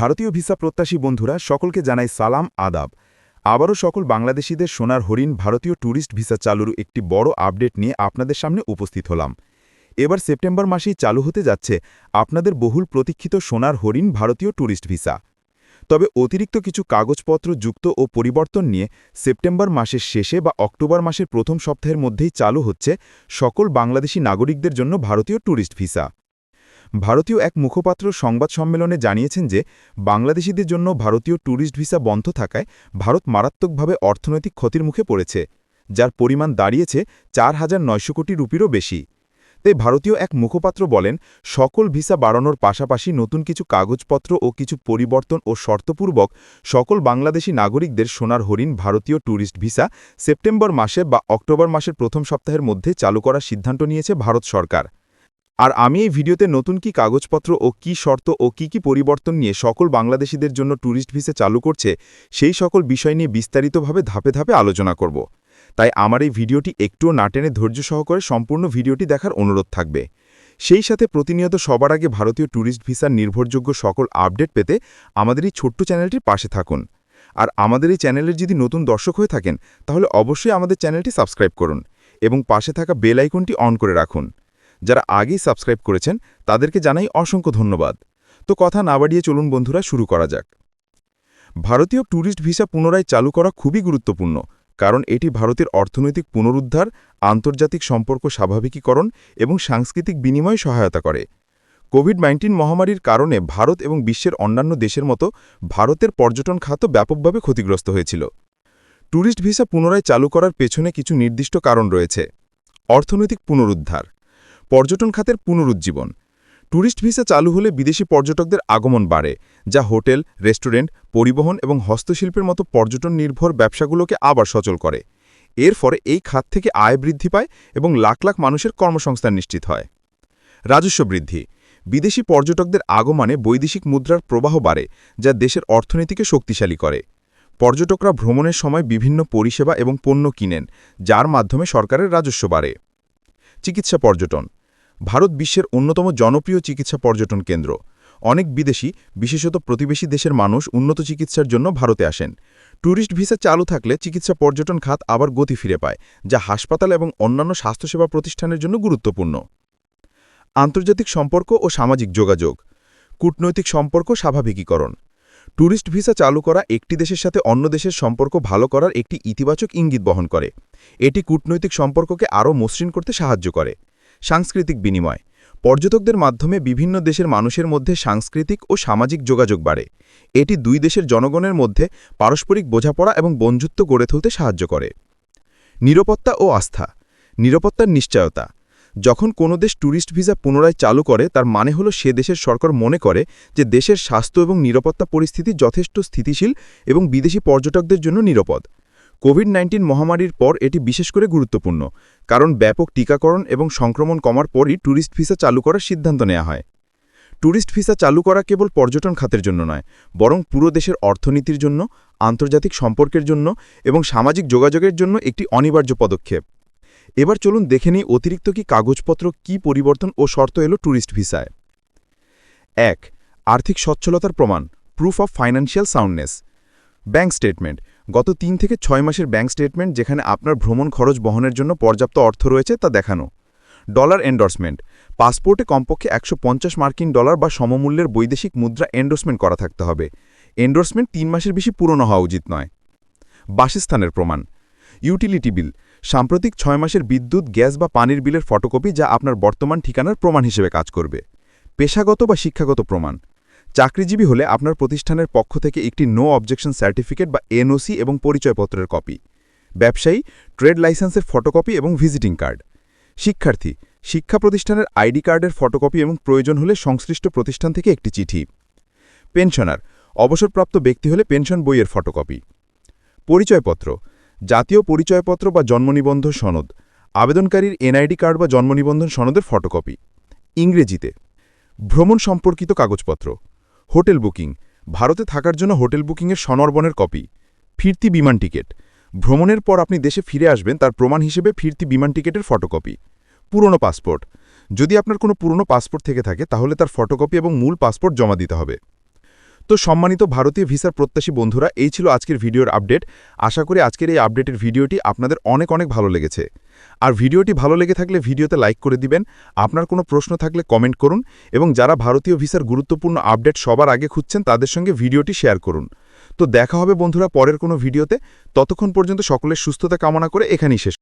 ভারতীয় ভিসা প্রত্যাশী বন্ধুরা, সকলকে জানাই সালাম, আদাব। আবারও সকল বাংলাদেশিদের সোনার হরিণ ভারতীয় ট্যুরিস্ট ভিসা চালুর একটি বড় আপডেট নিয়ে আপনাদের সামনে উপস্থিত হলাম। এবার সেপ্টেম্বর মাসেই চালু হতে যাচ্ছে আপনাদের বহুল প্রতীক্ষিত সোনার হরিণ ভারতীয় ট্যুরিস্ট ভিসা। তবে অতিরিক্ত কিছু কাগজপত্র যুক্ত ও পরিবর্তন নিয়ে সেপ্টেম্বর মাসের শেষে বা অক্টোবর মাসের প্রথম সপ্তাহের মধ্যেই চালু হচ্ছে সকল বাংলাদেশি নাগরিকদের জন্য ভারতীয় ট্যুরিস্ট ভিসা। ভারতীয় এক মুখপাত্র সংবাদ সম্মেলনে জানিয়েছেন যে, বাংলাদেশিদের জন্য ভারতীয় ট্যুরিস্ট ভিসা বন্ধ থাকায় ভারত মারাত্মকভাবে অর্থনৈতিক ক্ষতির মুখে পড়েছে, যার পরিমাণ দাঁড়িয়েছে চার হাজার নয়শো কোটি রুপিরও বেশি। তাই ভারতীয় এক মুখপাত্র বলেন, সকল ভিসা বাড়ানোর পাশাপাশি নতুন কিছু কাগজপত্র ও কিছু পরিবর্তন ও শর্তপূর্বক সকল বাংলাদেশি নাগরিকদের সোনার হরিণ ভারতীয় ট্যুরিস্ট ভিসা সেপ্টেম্বর মাসে বা অক্টোবর মাসের প্রথম সপ্তাহের মধ্যে চালু করার সিদ্ধান্ত নিয়েছে ভারত সরকার। আর আমি এই ভিডিওতে নতুন কি কাগজপত্র ও কি শর্ত ও কি কি পরিবর্তন নিয়ে সকল বাংলাদেশিদের জন্য ট্যুরিস্ট ভিসা চালু করছে, সেই সকল বিষয় নিয়ে বিস্তারিতভাবে ধাপে ধাপে আলোচনা করব। তাই আমার এই ভিডিওটি একটুও না টেনে ধৈর্য সহকারে সম্পূর্ণ ভিডিওটি দেখার অনুরোধ থাকবে। সেই সাথে প্রতিনিয়ত সবার আগে ভারতীয় ট্যুরিস্ট ভিসার নির্ভরযোগ্য সকল আপডেট পেতে আমাদের এই ছোট্ট চ্যানেলটির পাশে থাকুন। আর আমাদের এই চ্যানেলের যদি নতুন দর্শক হয়ে থাকেন, তাহলে অবশ্যই আমাদের চ্যানেলটি সাবস্ক্রাইব করুন এবং পাশে থাকা বেল আইকনটি অন করে রাখুন। যারা আগেই সাবস্ক্রাইব করেছেন, তাদেরকে জানাই অসংখ্য ধন্যবাদ। তো কথা না বাড়িয়ে চলুন বন্ধুরা, শুরু করা যাক। ভারতীয় ট্যুরিস্ট ভিসা পুনরায় চালু করা খুবই গুরুত্বপূর্ণ, কারণ এটি ভারতের অর্থনৈতিক পুনরুদ্ধার, আন্তর্জাতিক সম্পর্ক স্বাভাবিকীকরণ এবং সাংস্কৃতিক বিনিময় সহায়তা করে। কোভিড নাইন্টিন মহামারীর কারণে ভারত এবং বিশ্বের অন্যান্য দেশের মতো ভারতের পর্যটন খাত ব্যাপকভাবে ক্ষতিগ্রস্ত হয়েছিল। ট্যুরিস্ট ভিসা পুনরায় চালু করার পেছনে কিছু নির্দিষ্ট কারণ রয়েছে। অর্থনৈতিক পুনরুদ্ধার। পর্যটন খাতের পুনরুজ্জীবন। ট্যুরিস্ট ভিসা চালু হলে বিদেশি পর্যটকদের আগমন বাড়ে, যা হোটেল, রেস্টুরেন্ট, পরিবহন এবং হস্তশিল্পের মতো পর্যটন নির্ভর ব্যবসাগুলোকে আবার সচল করে। এর ফলে এই খাত থেকে আয় বৃদ্ধি পায় এবং লাখ লাখ মানুষের কর্মসংস্থান নিশ্চিত হয়। রাজস্ব বৃদ্ধি। বিদেশি পর্যটকদের আগমনে বৈদেশিক মুদ্রার প্রবাহ বাড়ে, যা দেশের অর্থনীতিকে শক্তিশালী করে। পর্যটকরা ভ্রমণের সময় বিভিন্ন পরিষেবা এবং পণ্য কিনেন, যার মাধ্যমে সরকারের রাজস্ব বাড়ে। চিকিৎসা পর্যটন। ভারত বিশ্বের অন্যতম জনপ্রিয় চিকিৎসা পর্যটন কেন্দ্র। অনেক বিদেশি, বিশেষত প্রতিবেশী দেশের মানুষ উন্নত চিকিৎসার জন্য ভারতে আসেন। ট্যুরিস্ট ভিসা চালু থাকলে চিকিৎসা পর্যটন খাত আবার গতি ফিরে পায়, যা হাসপাতাল এবং অন্যান্য স্বাস্থ্যসেবা প্রতিষ্ঠানের জন্য গুরুত্বপূর্ণ। আন্তর্জাতিক সম্পর্ক ও সামাজিক যোগাযোগ। কূটনৈতিক সম্পর্ক স্বাভাবিকীকরণ। ট্যুরিস্ট ভিসা চালু করা একটি দেশের সাথে অন্য দেশের সম্পর্ক ভালো করার একটি ইতিবাচক ইঙ্গিত বহন করে। এটি কূটনৈতিক সম্পর্ককে আরও মসৃণ করতে সাহায্য করে। সাংস্কৃতিক বিনিময়। পর্যটকদের মাধ্যমে বিভিন্ন দেশের মানুষের মধ্যে সাংস্কৃতিক ও সামাজিক যোগাযোগ বাড়ে। এটি দুই দেশের জনগণের মধ্যে পারস্পরিক বোঝাপড়া এবং বন্ধুত্ব গড়ে তুলতে সাহায্য করে। নিরাপত্তা ও আস্থা। নিরাপত্তার নিশ্চয়তা। যখন কোনো দেশ ট্যুরিস্ট ভিসা পুনরায় চালু করে, তার মানে হলো সে দেশের সরকার মনে করে যে দেশের স্বাস্থ্য এবং নিরাপত্তা পরিস্থিতি যথেষ্ট স্থিতিশীল এবং বিদেশি পর্যটকদের জন্য নিরাপদ। কোভিড নাইন্টিন মহামারীর পর এটি বিশেষ করে গুরুত্বপূর্ণ, কারণ ব্যাপক টিকাকরণ এবং সংক্রমণ কমার পরই ট্যুরিস্ট ভিসা চালু করার সিদ্ধান্ত নেওয়া হয়। ট্যুরিস্ট ভিসা চালু করা কেবল পর্যটন খাতের জন্য নয়, বরং পুরো দেশের অর্থনীতির জন্য, আন্তর্জাতিক সম্পর্কের জন্য এবং সামাজিক যোগাযোগের জন্য একটি অনিবার্য পদক্ষেপ। এবার চলুন দেখে নিই অতিরিক্ত কি কাগজপত্র, কি পরিবর্তন ও শর্ত এলো ট্যুরিস্ট ভিসায়। এক, আর্থিক সচ্ছলতার প্রমাণ proof of financial soundness bank statement গত তিন থেকে ছয় মাসের ব্যাঙ্ক স্টেটমেন্ট যেখানে আপনার ভ্রমণ খরচ বহনের জন্য পর্যাপ্ত অর্থ রয়েছে তা দেখানো। ডলার এন্ডোর্সমেন্ট পাসপোর্টে কমপক্ষে একশো পঞ্চাশ মার্কিন ডলার বা সমমূল্যের বৈদেশিক মুদ্রা এন্ডোর্সমেন্ট করা থাকতে হবে। এন্ডোর্সমেন্ট তিন মাসের বেশি পুরনো হওয়া উচিত নয়। বাসস্থানের প্রমাণ। ইউটিলিটি বিল সাম্প্রতিক ছয় মাসের বিদ্যুৎ, গ্যাস বা পানির বিলের ফটোকপি যা আপনার বর্তমান ঠিকানার প্রমাণ হিসেবে কাজ করবে। পেশাগত বা শিক্ষাগত প্রমাণ। চাকরিজীবী হলে আপনার প্রতিষ্ঠানের পক্ষ থেকে একটি নো অবজেকশন সার্টিফিকেট বা এনওসি এবং পরিচয়পত্রের কপি ব্যবসায়ী ট্রেড লাইসেন্সের ফটোকপি এবং ভিজিটিং কার্ড শিক্ষার্থী, শিক্ষা প্রতিষ্ঠানের আইডি কার্ডের ফটোকপি এবং প্রয়োজন হলে সংশ্লিষ্ট প্রতিষ্ঠান থেকে একটি চিঠি। পেনশনার অবসরপ্রাপ্ত ব্যক্তি হলে পেনশন বইয়ের ফটোকপি পরিচয়পত্র, জাতীয় পরিচয়পত্র বা জন্মনিবন্ধন সনদ, আবেদনকারীর এনআইডি কার্ড বা জন্মনিবন্ধন সনদের ফটোকপি ইংরেজিতে, ভ্রমণ সম্পর্কিত কাগজপত্র। Hotel booking. ভারতে থাকার জন্য হোটেল বুকিংয়ের সনর্বনের কপি। ফিরতি বিমান টিকিট। ভ্রমণের পর আপনি দেশে ফিরে আসবেন, তার প্রমাণ হিসেবে ফিরতি বিমান টিকিটের ফটোকপি। পুরনো পাসপোর্ট। যদি আপনার কোনো পুরনো পাসপোর্ট থেকে থাকে, তাহলে তার ফটোকপি এবং মূল পাসপোর্ট জমা দিতে হবে। তো সম্মানিত ভারতীয় ভিসার প্রত্যাশী বন্ধুরা, এই ছিল আজকের ভিডিওর আপডেট। আশা করি আজকের এই আপডেটের ভিডিওটি আপনাদের অনেক অনেক ভালো লেগেছে। আর ভিডিওটি ভালো লেগে থাকলে ভিডিওতে লাইক করে দিবেন। আপনার কোনো প্রশ্ন থাকলে কমেন্ট করুন এবং যারা ভারতীয় ভিসার গুরুত্বপূর্ণ আপডেট সবার আগে খুঁজছেন, তাদের সঙ্গে ভিডিওটি শেয়ার করুন। তো দেখা হবে বন্ধুরা পরের কোনো ভিডিওতে। ততক্ষণ পর্যন্ত সকলের সুস্থতা কামনা করে এখানেই শেষ।